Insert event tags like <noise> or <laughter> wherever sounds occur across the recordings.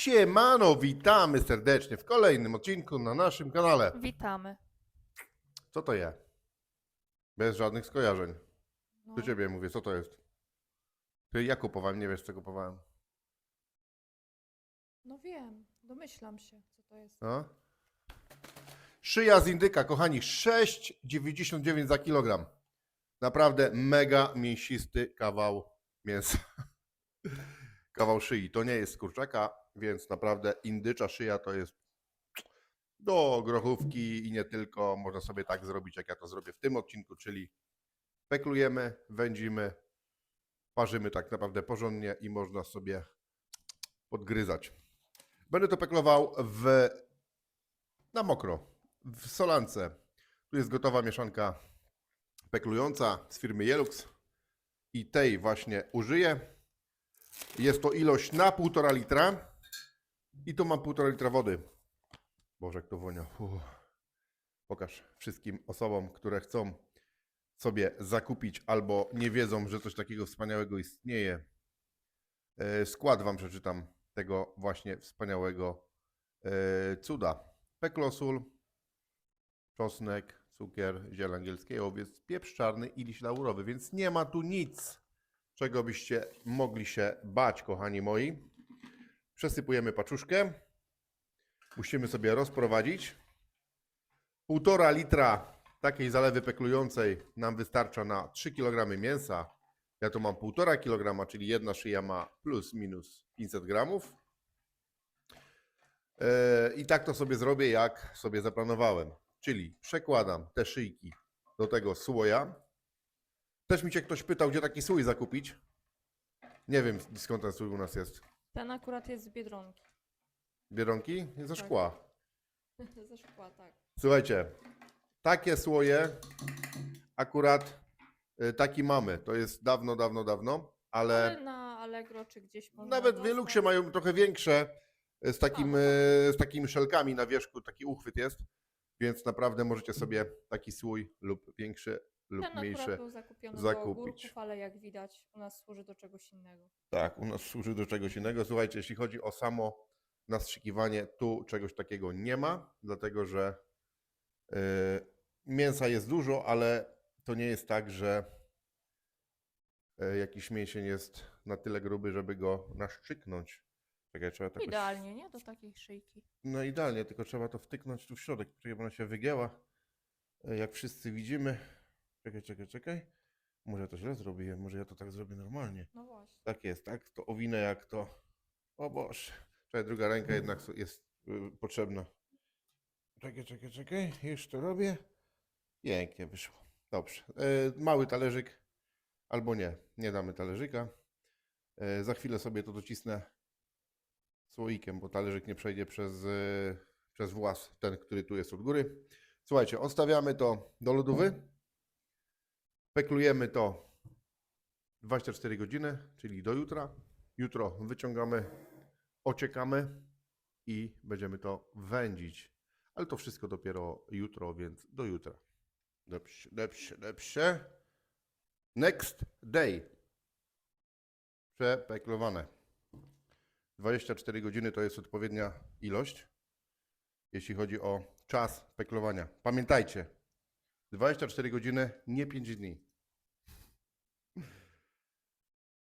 Siemano, witamy serdecznie w kolejnym odcinku na naszym kanale. Witamy. Co to jest? Bez żadnych skojarzeń. No, Do ciebie mówię, co to jest? Ty ja kupowałem, nie wiesz co kupowałem. no wiem, domyślam się, co to jest. No? Szyja z indyka, kochani, 6,99 za kilogram. Naprawdę mega mięsisty kawał mięsa. <laughs> kawał szyi. To nie jest kurczaka, więc naprawdę indycza szyja to jest do grochówki i nie tylko. Można sobie tak zrobić, jak ja to zrobię w tym odcinku, czyli peklujemy, wędzimy, parzymy tak naprawdę porządnie i można sobie podgryzać. Będę to peklował w na mokro, w solance. Tu jest gotowa mieszanka peklująca z firmy Jelux i tej właśnie użyję. Jest to ilość na 1,5 litra i tu mam 1,5 litra wody. Boże, jak to wonia. Uff. Pokaż wszystkim osobom, które chcą sobie zakupić albo nie wiedzą, że coś takiego wspaniałego istnieje. E, Skład Wam przeczytam tego właśnie wspaniałego e, cuda. Peklosul, czosnek, cukier, ziele angielskie, owiec, pieprz czarny i liść laurowy, więc nie ma tu nic, czego byście mogli się bać, kochani moi. Przesypujemy paczuszkę. Musimy sobie rozprowadzić. Półtora litra takiej zalewy peklującej nam wystarcza na 3 kg mięsa. Ja tu mam 1,5 kg, czyli jedna szyja ma plus minus 500 gramów. Yy, I tak to sobie zrobię, jak sobie zaplanowałem. Czyli przekładam te szyjki do tego słoja. Też mi się ktoś pytał, gdzie taki słój zakupić. Nie wiem skąd ten słój u nas jest. Ten akurat jest z Biedronki. Biedronki? Ze Tak. szkła. <laughs> Ze szkła, tak. Słuchajcie, takie słoje akurat y, taki mamy. To jest dawno, dawno, dawno, ale Ale na Allegro czy gdzieś można nawet w dostać. Mają trochę większe y, z, takim, no y, z takimi szelkami na wierzchu, taki uchwyt jest, więc naprawdę możecie sobie taki słój lub większy lub Ten mniejszy. akurat był zakupiony do zakupić. ogórków, ale jak widać u nas służy do czegoś innego. Tak, u nas służy do czegoś innego. Słuchajcie, jeśli chodzi o samo nastrzykiwanie, tu czegoś takiego nie ma, dlatego że y, mięsa jest dużo, ale to nie jest tak, że y, jakiś mięsień jest na tyle gruby, żeby go naszczyknąć. Czekaj, trzeba to jakoś... Idealnie, nie? Do takiej szyjki. No idealnie, tylko trzeba to wtyknąć tu w środek, żeby ona się wygięła. y, Jak wszyscy widzimy. Czekaj, czekaj, czekaj. Może ja to źle zrobiłem, może ja to tak zrobię normalnie. No właśnie. Tak jest, tak? To owinę jak to. O Boże. Czekaj, druga ręka jednak jest y, potrzebna. Czekaj, czekaj, czekaj. Już to robię. Pięknie wyszło. Dobrze. Y, mały talerzyk. Albo nie. Nie damy talerzyka. Y, za chwilę sobie to docisnę słoikiem, bo talerzyk nie przejdzie przez, y, przez włas, ten, który tu jest od góry. Słuchajcie, odstawiamy to do lodówy. Peklujemy to 24 godziny, czyli do jutra. Jutro wyciągamy, ociekamy i będziemy to wędzić. Ale to wszystko dopiero jutro, więc do jutra. Dobrze, dobrze, dobrze. Next day. Przepeklowane. 24 godziny to jest odpowiednia ilość, jeśli chodzi o czas peklowania. Pamiętajcie, 24 godziny, nie 5 dni.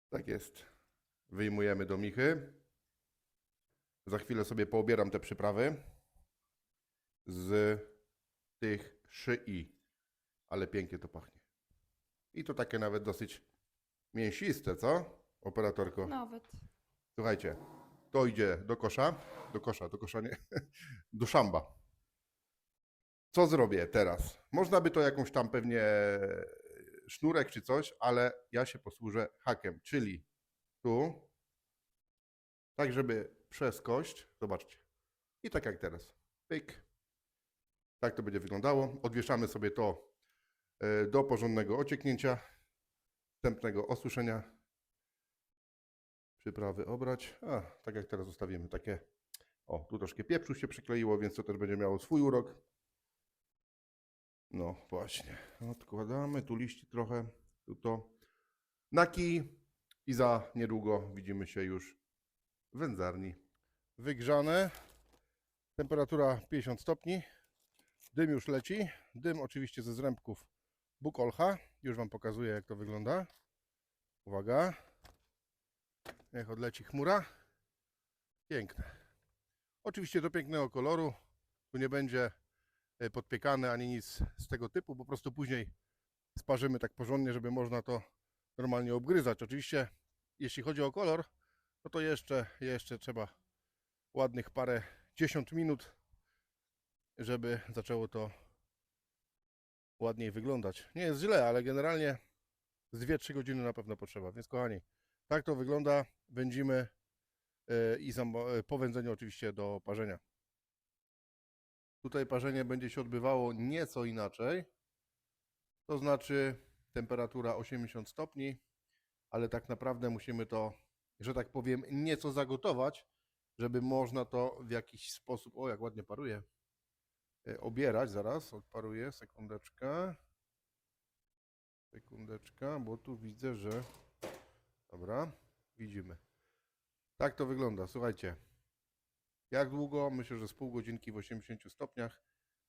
Tak jest. Wyjmujemy do michy. Za chwilę sobie poobieram te przyprawy z tych szyi. Ale pięknie to pachnie. I to takie nawet dosyć mięsiste, co? Operatorko. Nawet. Słuchajcie, to idzie do kosza. Do kosza, do kosza nie. <laughs> Do szamba. Co zrobię teraz? Można by to jakąś tam pewnie sznurek czy coś, ale ja się posłużę hakiem, czyli tu, tak żeby przez kość, zobaczcie, i tak jak teraz, pyk, tak to będzie wyglądało. Odwieszamy sobie to e, do porządnego ocieknięcia, wstępnego osuszenia, przyprawy obrać, a tak jak teraz zostawimy takie, o tu troszkę pieprzu się przykleiło, więc to też będzie miało swój urok. No właśnie, odkładamy tu liści trochę, tu to na kij i za niedługo widzimy się już w wędzarni. wygrzane. Temperatura 50 stopni. Dym już leci. Dym oczywiście ze zrębków Bukolcha. Już Wam pokazuję jak to wygląda. Uwaga. Niech odleci chmura. Piękne. Oczywiście do pięknego koloru. Tu nie będzie podpiekane ani nic z tego typu. Po prostu później sparzymy tak porządnie, żeby można to normalnie obgryzać. Oczywiście jeśli chodzi o kolor, no to jeszcze, jeszcze trzeba ładnych parę dziesiąt minut, żeby zaczęło to ładniej wyglądać. Nie jest źle, ale generalnie z 2-3 godziny na pewno potrzeba. Więc kochani, tak to wygląda. Wędzimy e, i e, po wędzeniu oczywiście do parzenia. Tutaj parzenie będzie się odbywało nieco inaczej. To znaczy temperatura 80 stopni, ale tak naprawdę musimy to, że tak powiem, nieco zagotować, żeby można to w jakiś sposób, o jak ładnie paruje, e, obierać. Zaraz odparuję, sekundeczkę. Sekundeczka, bo tu widzę, że. Dobra, widzimy. Tak to wygląda. Słuchajcie. Jak długo? Myślę, że z pół godzinki w 80 stopniach,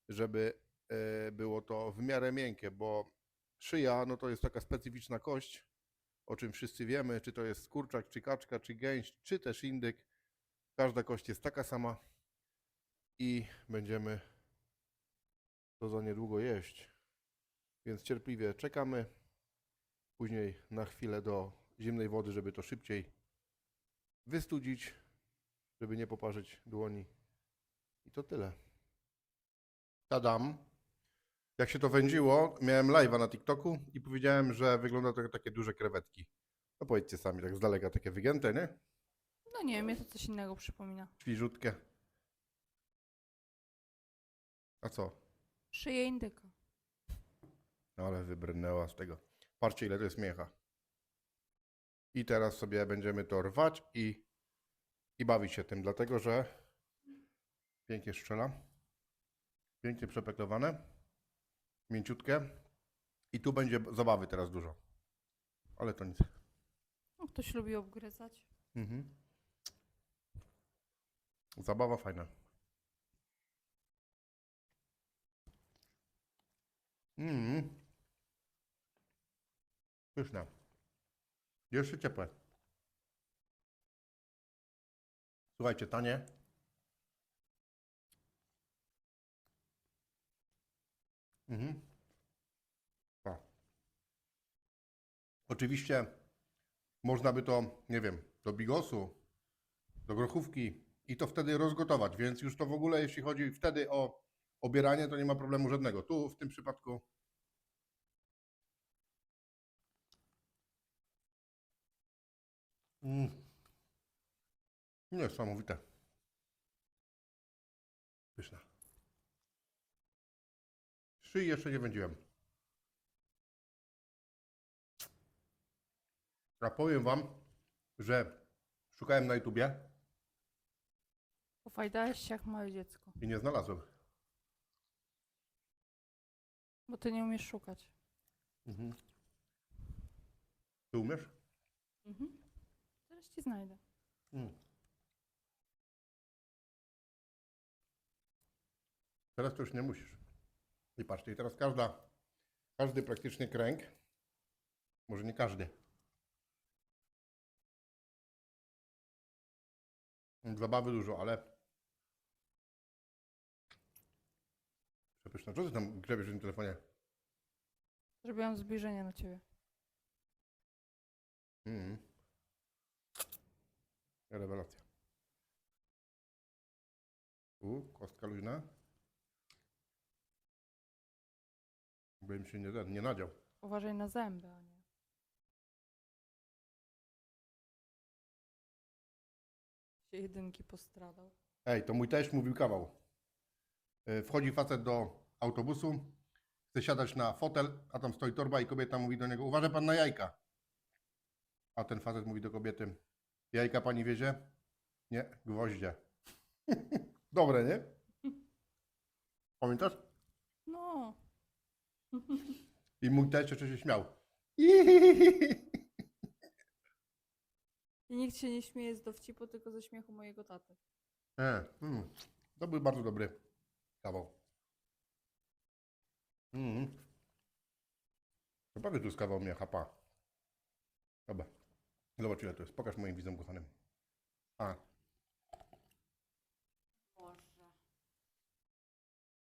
żeby e, było to w miarę miękkie, bo szyja no to jest taka specyficzna kość, o czym wszyscy wiemy, czy to jest kurczak, czy kaczka, czy gęś, czy też indyk. Każda kość jest taka sama i będziemy to za niedługo jeść. Więc cierpliwie czekamy. Później na chwilę do zimnej wody, żeby to szybciej wystudzić, żeby nie poparzyć dłoni. I to tyle. Tadam. Jak się to wędziło, miałem live'a na TikToku i powiedziałem, że wygląda to jak takie duże krewetki. No powiedzcie sami, tak z daleka takie wygięte, nie? No nie, mnie to coś innego przypomina. Świeżutkie. A co? Szyję indyka. No ale wybrnęła z tego. Patrzcie, ile to jest miecha. I teraz sobie będziemy to rwać i, i bawić się tym, dlatego że pięknie strzela. Pięknie przepeklowane. Mięciutkie. I tu będzie zabawy teraz dużo. Ale to nic. No, ktoś lubi obgryzać. Mhm. Zabawa fajna. Mhm. Pyszne. Jeszcze ciepłe. Słuchajcie, tanie. Mhm. O. Oczywiście można by to, nie wiem, do bigosu, do grochówki i to wtedy rozgotować, więc już to w ogóle, jeśli chodzi wtedy o obieranie, to nie ma problemu żadnego. Tu w tym przypadku mm. Niesamowite. Pyszna. Szyi jeszcze nie wędziłem. A powiem wam, że szukałem na YouTubie Pofajdałeś się jak małe dziecko. i nie znalazłem. Bo ty nie umiesz szukać. Mhm. Ty umiesz? Mhm. Zaraz ci znajdę. Mm. Teraz to już nie musisz. I patrzcie, i teraz każda, każdy praktycznie kręg, może nie każdy, zabawy dużo, ale przepyszne. Co ty tam grzebiesz w tym telefonie? Zrobiłam zbliżenie na ciebie. Mm. Rewelacja. U, kostka luźna. Bym się nie, nie nadział. Uważaj na zęby, a nie. Się jedynki postradał. Ej, to mój teść mówił kawał. E, Wchodzi facet do autobusu, chce siadać na fotel, a tam stoi torba i kobieta mówi do niego, uważaj pan na jajka. A ten facet mówi do kobiety, jajka pani wiezie? Nie, gwoździe. <laughs> Dobre, nie? <laughs> Pamiętasz? No. I mój teść jeszcze się śmiał. I nikt się nie śmieje z dowcipu, tylko ze śmiechu mojego taty. E, mm. To był bardzo dobry kawał. Mm. Naprawdę tu jest kawał mnie chapa. Dobra. Zobacz ile to jest. Pokaż moim widzom kochanym. A, Boże.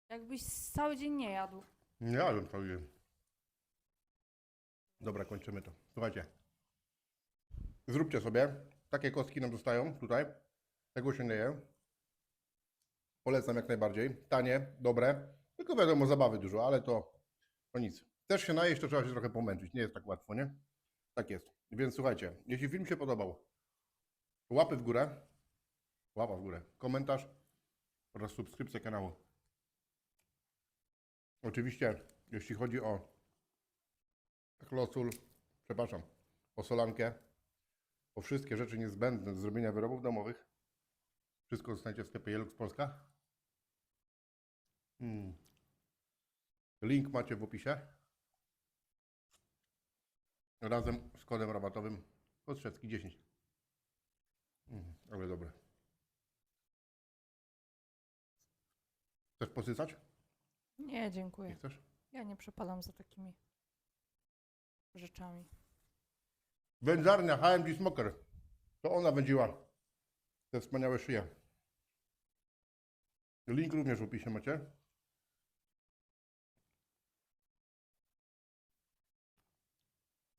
Jakbyś cały dzień nie jadł. Nie jadłem cały. Dobra, kończymy to. Słuchajcie. Zróbcie sobie. Takie kostki nam zostają tutaj. Tego się nie je. Polecam jak najbardziej. Tanie, dobre. Tylko wiadomo, zabawy dużo, ale to, to nic. Też się najeść, to trzeba się trochę pomęczyć. Nie jest tak łatwo, nie? Tak jest. Więc słuchajcie, jeśli film się podobał, łapy w górę, łapa w górę, komentarz oraz subskrypcja kanału. Oczywiście, jeśli chodzi o klosul, przepraszam, o solankę, o wszystkie rzeczy niezbędne do zrobienia wyrobów domowych, wszystko dostaniecie w sklepie Jelux Polska. Hmm. Link macie w opisie. Razem z kodem rabatowym Kostrzewski 10. Mm, ale dobre. Chcesz posycać? Nie, Nie dziękuję. chcesz? Ja nie przepadam za takimi rzeczami. Wędzarnia HMG Smoker. To ona wędziła te wspaniałe szyje. Link również w opisie macie.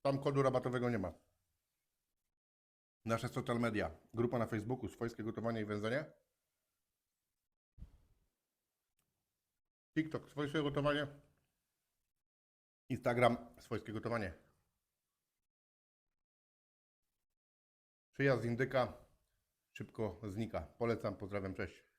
Tam kodu rabatowego nie ma. Nasze social media. Grupa na Facebooku Swojskie Gotowanie i Wędzenie. TikTok Swojskie Gotowanie. Instagram Swojskie Gotowanie. Przyjazd z indyka szybko znika. Polecam, pozdrawiam, cześć.